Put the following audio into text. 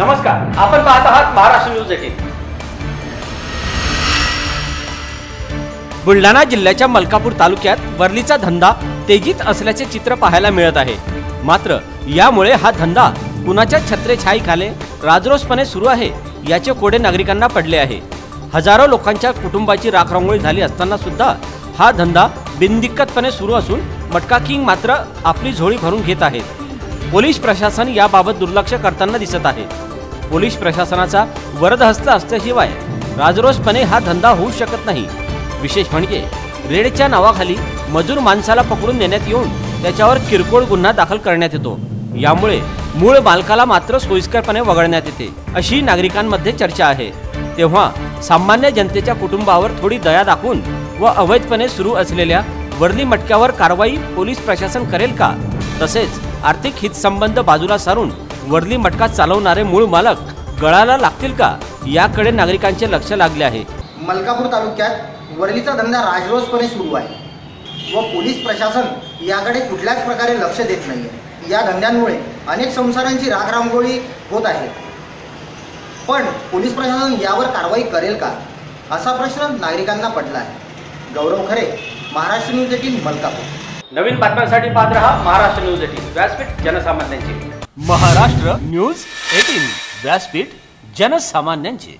Maharashtra news eighteen. Buldhana जिल्ह्याच्या मलकापूर तालुक्यात वरलीचा धंदा तेजीत असल्याचे चित्र पाहायला मिळत आहे. मात्र यामुळे हा धंदा कुणाच्या छत्रेछाईखाली राजरोसपणे सुरू आहे याचे कोडे नागरिकांना पडले आहे. हजारो लोकांच्या कुटुंबाची राखरांगोळी झाली असताना सुद्धा हा धंदा बिनदिक्कतपणे सुरू असून मटका किंग मात्र आपली झोळी भरून घेत आहेत पोलीस प्रशासन याबाबत दुर्लक्ष करताना दिसत आहे. पोलीस प्रशासनाचा वरदहस्त असल्याशिवाय राजरोसपणे हा धंदा होऊ शकत नाही. विशेष म्हणजे रेडच्या नावाखाली मजूर माणसाला पकडून नेण्यात येऊन त्याच्यावर किरकोळ गुन्हा दाखल करण्यात येतो. यामुळे मूळ मालकाला मात्र सोयीस्करपणे वगळण्यात येते अशी नागरिकांमध्ये चर्चा आहे. तेव्हा सामान्य जनतेच्या कुटुंबावर थोडी दया दाखवून व अवैधपणे सुरू असलेल्या वर्ली मटक्यावर कारवाई पोलीस प्रशासन करेल का? तसेच आर्थिक हितसंबंध बाजूला सारून वर्ली मटका चालवणारे मूळ मालक गळाला लागतील का? याकडे नागरिकांचे लक्ष लागले आहे. मलकापूर तालुक्यात वरलीचा धंदा राजरोसपणे सुरू आहे व पोलीस प्रशासन याकडे कुठल्याच प्रकारे लक्ष देत नाही आहे या धंद्यांमुळे अनेक संसारांची राखरांगोळी होत आहे. पण पोलीस प्रशासन यावर कारवाई करेल का? असा प्रश्न नागरिकांना पडला आहे गौरव खरे महाराष्ट्र न्यूज एटीन मलकापूर. नवीन बातम्यांसाठी पाहत रहा महाराष्ट्र न्यूज एटीन. व्यासपीठ जनसामान्यांची. महाराष्ट्र न्यूज एटीन व्यासपीठ जनसामान्यांचे.